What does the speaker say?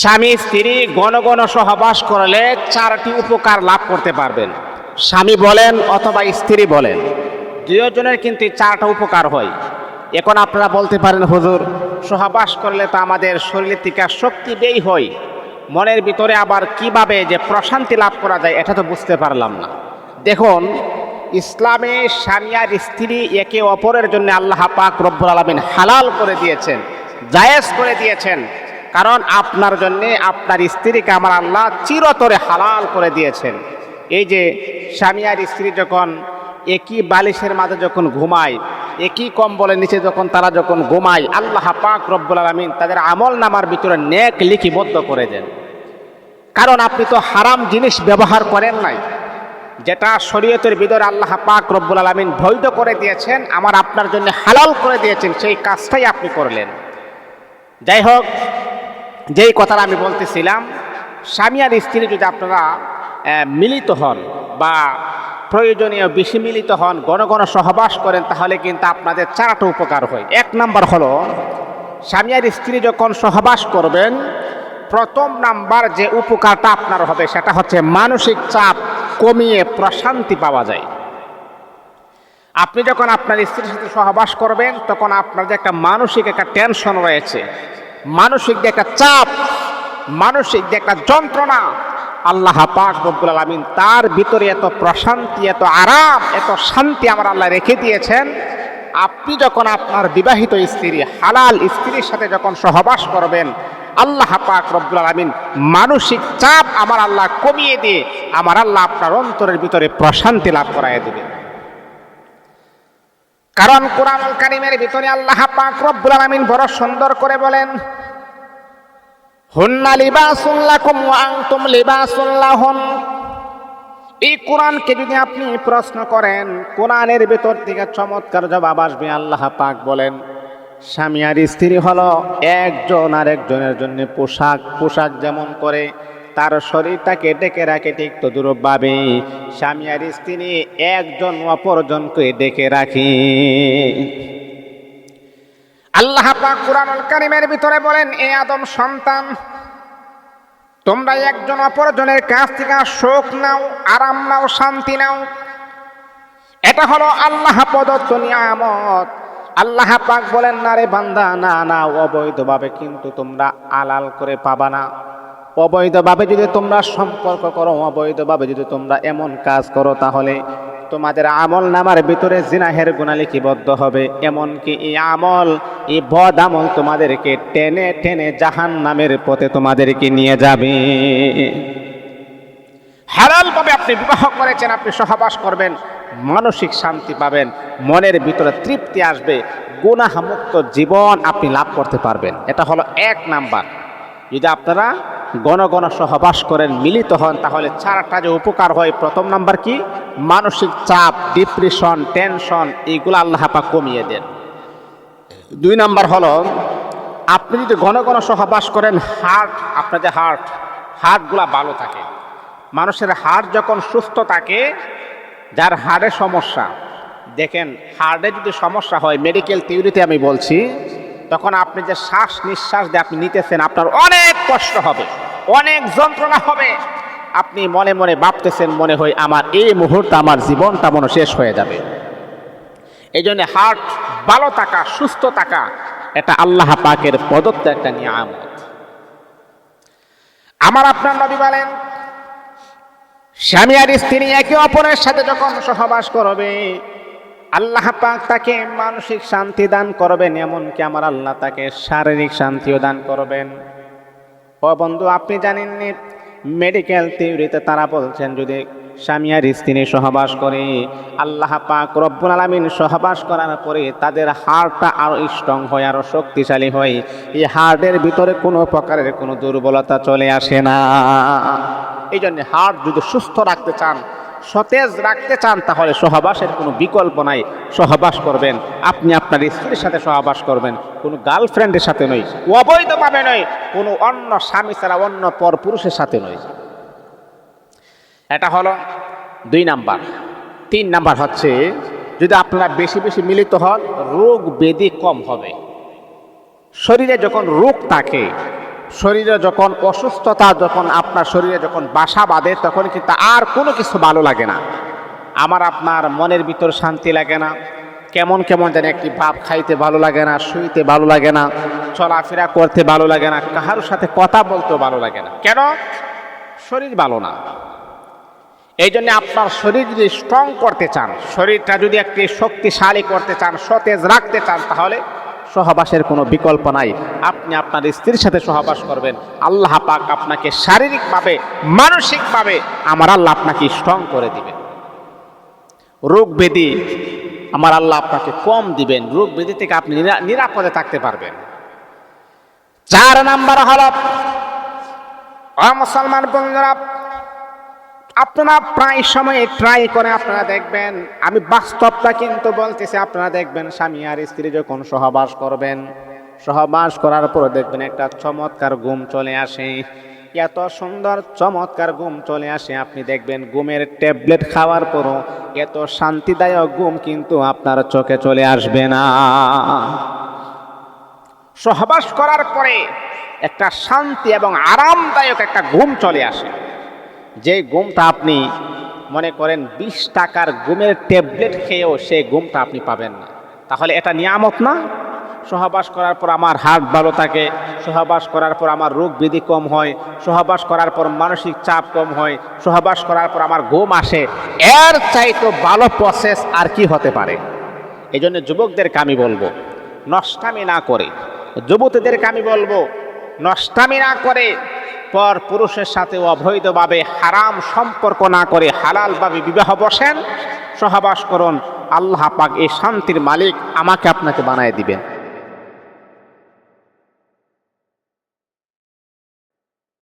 স্বামী, স্ত্রী গণ গণ সহবাস করলে চারটি উপকার লাভ করতে পারবেন। স্বামী বলেন অথবা স্ত্রী বলেন দুজনের কিন্তু চারটা উপকার হয়। এখন আপনারা বলতে পারেন, হুজুর, সহবাস করলে তো আমাদের শরীরের থেকে শক্তি ব্যয় হয়। মনের ভিতরে আবার কীভাবে যে প্রশান্তি লাভ করা যায়, এটা তো বুঝতে পারলাম না। দেখুন, ইসলামে স্বামী আর স্ত্রী একে অপরের জন্য আল্লাহ পাক রব্বুল আলমিন হালাল করে দিয়েছেন, জায়েজ করে দিয়েছেন। কারণ আপনার জন্যে আপনার স্ত্রীকে আমার আল্লাহ চিরতরে হালাল করে দিয়েছেন। এই যে স্বামী আর স্ত্রী যখন একই বালিশের মাঝে যখন ঘুমায়, একই কম্বলের নিচে যখন তারা যখন ঘুমায়, আল্লাহ পাক রব্বুল আলমিন তাদের আমল নামার ভিতরে নেক লিখিবদ্ধ করে দেন। কারণ আপনি তো হারাম জিনিস ব্যবহার করেন নাই। যেটা শরীয়তের ভিতরে আল্লাহ পাক রব্বুল আলমিন বৈধ করে দিয়েছেন, আমার আপনার জন্য হালাল করে দিয়েছেন, সেই কাজটাই আপনি করলেন। যাই হোক যেই কথাটা আমি বলতেছিলাম, স্বামী আর স্ত্রী যদি আপনারা মিলিত হন বা প্রয়োজনীয় বেশি মিলিত হন গণ গণ সহবাস করেন, তাহলে কিন্তু আপনাদের চারটা উপকার হয়। এক নাম্বার হলো, স্বামী আর স্ত্রী যখন সহবাস করবেন, প্রথম নাম্বার যে উপকারটা আপনার হবে, সেটা হচ্ছে মানসিক চাপ কমিয়ে প্রশান্তি পাওয়া যায়। আপনি যখন আপনার স্ত্রীর সাথে সহবাস করবেন, তখন আপনার যে একটা মানসিক একটা টেনশন রয়েছে মানসিক যে একটা চাপ, মানসিক যে একটা যন্ত্রণা, আল্লাহ পাক রব্বুল আলমিন তার ভিতরে এত প্রশান্তি, এত আরাম, এত শান্তি আমার আল্লাহ রেখে দিয়েছেন। আপনি যখন আপনার বিবাহিত স্ত্রী, হালাল স্ত্রীর সাথে যখন সহবাস করবেন, আল্লাহ পাক রব্বুল আলমিন মানসিক চাপ আমার আল্লাহ কমিয়ে দিয়ে, আমার আল্লাহ আপনার অন্তরের ভিতরে প্রশান্তি লাভ করাই দেবে কারণ কোরআনুল কারিমের ভিতরে আল্লাহ পাক রব্বুল আলামিন বড় সুন্দর করে বলেন, হুন্না লিবাসুল লাকুম ওয়া আনতুম লিবাসুল লাহুন। এই কোরআনকে যদি আপনি প্রশ্ন করেন, কোরআনের ভিতর থেকে চমৎকার জবাব আসবে আল্লাহ পাক বলেন, স্বামী আর স্ত্রী হলো একজন আর একজনের জন্য পোশাক পোশাক যেমন করে তার শরীরটাকে ডেকে রাখে ঠিক তদুরূপভাবে। স্বামী আর স্ত্রী একজন অপরজনকে ডেকে রাখে। আল্লাহ পাক ভিতরে বলেন, এ আদম সন্তান, তোমরা একজন অপরজনের কাছ থেকে শোক নাও, আরাম নাও, শান্তি নাও। এটা হলো আল্লাহ প্রদত্ত নিয়ামত। আল্লাহ পাক বলেন, না রে বান্দা, না না, অবৈধভাবে কিন্তু তোমরা আলাল করে পাবা না। অবৈধভাবে যদি তোমরা সম্পর্ক করো অবৈধভাবে যদি তোমরা এমন কাজ করো, তাহলে তোমাদের আমল নামার ভিতরে জিনাহের গুণা লিখিবদ্ধ হবে। এমনকি এই আমল, এই বদ আমল তোমাদেরকে টেনে টেনে জাহান নামের পথে তোমাদেরকে নিয়ে যাবে। হালালভাবে আপনি বিবাহ করেছেন, আপনি সহবাস করবেন, মানসিক শান্তি পাবেন, মনের ভিতরে তৃপ্তি আসবে গুণাহামুক্ত জীবন আপনি লাভ করতে পারবেন। এটা হলো এক নাম্বার। যদি আপনারা গণ গণ সহবাস করেন মিলিত হন, তাহলে চারটা যে উপকার হয়, প্রথম নাম্বার কি? মানসিক চাপ ডিপ্রেশন টেনশন এইগুলো আল্লাহ পাক কমিয়ে দেন। দুই নাম্বার হলো, আপনি যদি ঘন সহবাস করেন হার্ট আপনার যে হার্ট হার্টগুলা ভালো থাকে। মানুষের হার্ট যখন সুস্থ থাকে, যার হার্টে সমস্যা, দেখেন হার্টে যদি সমস্যা হয় মেডিকেল থিওরিতে আমি বলছি, তখন আপনি যে শ্বাস নিঃশ্বাস দিয়ে আপনি নিতেছেন, আপনার অনেক কষ্ট হবে। অনেক যন্ত্রণা হবে। আপনি মনে মনে ভাবতেছেন, মনে হয় আমার এই মুহূর্তে আমার জীবনটা মনে শেষ হয়ে যাবে। এই জন্য হার্ট ভালো থাকা, সুস্থ থাকা, এটা আল্লাহ পাকের প্রদত্ত একটা নিয়ামত। আমার আপনার নবী বলেন, স্বামী আর স্ত্রী একে অপরের সাথে যখন সহবাস করবে, আল্লাহ পাক তাকে মানসিক শান্তি দান করবেন, এমনকি আমার আল্লাহ তাকে শারীরিক শান্তিও দান করবেন। ও বন্ধু, আপনি জানেননি মেডিকেল থিওরিতে তারা বলছেন, যদি স্বামী আর স্ত্রী সহবাস করে, আল্লাহ পাক রব্বুল আলমিন সহবাস করার পরে তাদের হাড়টা আরও স্ট্রং হয় আরও শক্তিশালী হয়, এই হার্টের ভিতরে কোনো প্রকারের কোনো দুর্বলতা চলে আসে না। এই জন্য হার্ট যদি সুস্থ রাখতে চান সতেজ রাখতে চান, তাহলে সহবাসের কোনো বিকল্প নাই। সহবাস করবেন। আপনি আপনার স্ত্রীর সাথে সহবাস করবেন। কোনো গার্লফ্রেন্ডের সাথে নয়, অবৈধভাবে নয়, কোনো অন্য স্বামী ছাড়া অন্য পর পুরুষের সাথে নয়। এটা হলো দুই নাম্বার। তিন নাম্বার হচ্ছে, যদি আপনারা বেশি বেশি মিলিত হন, রোগ ব্যাধি কম হবে। শরীরে যখন রোগ থাকে শরীরে যখন অসুস্থতা যখন আপনার শরীরে যখন বাসা বাঁধে, তখন কিন্তু আর কোনো কিছু ভালো লাগে না। আমার আপনার মনের ভিতর শান্তি লাগে না। কেমন কেমন যেন একটি ভাব খাইতে ভালো লাগে না, শুইতে ভালো লাগে না, চলাফেরা করতে ভালো লাগে না কাহার সাথে কথা বলতেও ভালো লাগে না। কেন? শরীর ভালো না। এই জন্য আপনার শরীর যদি স্ট্রং করতে চান, শরীরটা যদি একটি শক্তিশালী করতে চান, সতেজ রাখতে চান, তাহলে সহবাসের কোনো বিকল্প নাই। আপনি আপনার স্ত্রীর সাথে সহবাস করবেন। আল্লাহ পাক আপনাকে শারীরিকভাবে, মানসিকভাবে আমার আল্লাহ আপনাকে স্ট্রং করে দিবেন। রোগ ব্যাধি আমার আল্লাহ আপনাকে কম দিবেন। রোগ ব্যাধি থেকে আপনি নিরা- নিরাপদে থাকতে পারবেন। চার নাম্বার হল মুসলমান বন্ধুরা আপনারা প্রায় সময় ট্রাই করে আপনারা দেখবেন, আমি বাস্তবটা কিন্তু বলতেছি, আপনারা দেখবেন স্বামী আর স্ত্রী যখন সহবাস করবেন, সহবাস করার পর দেখবেন একটা চমৎকার ঘুম চলে আসে। এত সুন্দর চমৎকার ঘুম চলে আসে, আপনি দেখবেন ঘুমের ট্যাবলেট খাওয়ার পরও এত শান্তিদায়ক ঘুম কিন্তু আপনার চোখে চলে আসবে না। সহবাস করার পরে একটা শান্তি এবং আরামদায়ক একটা ঘুম চলে আসে। যে ঘুমটা আপনি মনে করেন বিশ টাকার ঘুমের ট্যাবলেট খেয়েও সেই ঘুমটা আপনি পাবেন না। তাহলে এটা নিয়ামত না? সহবাস করার পর আমার হার্ট ভালো থাকে, সহবাস করার পর আমার রোগ ব্যাধি কম হয়, সহবাস করার পর মানসিক চাপ কম হয়, সহবাস করার পর আমার ঘুম আসে। এর চাইতো ভালো প্রসেস আর কি হতে পারে? এই জন্য যুবকদেরকে আমি বলব, নষ্টামি না করে। যুবতীদেরকে আমি বলব, নষ্টামি না করে। পর পুরুষের সাথে অবৈধভাবে হারাম সম্পর্ক না করে হালালভাবে বিবাহ বসেন। সহবাস করুন। আল্লাহ পাক এই শান্তির মালিক আমাকে আপনাকে বানায় দিবেন।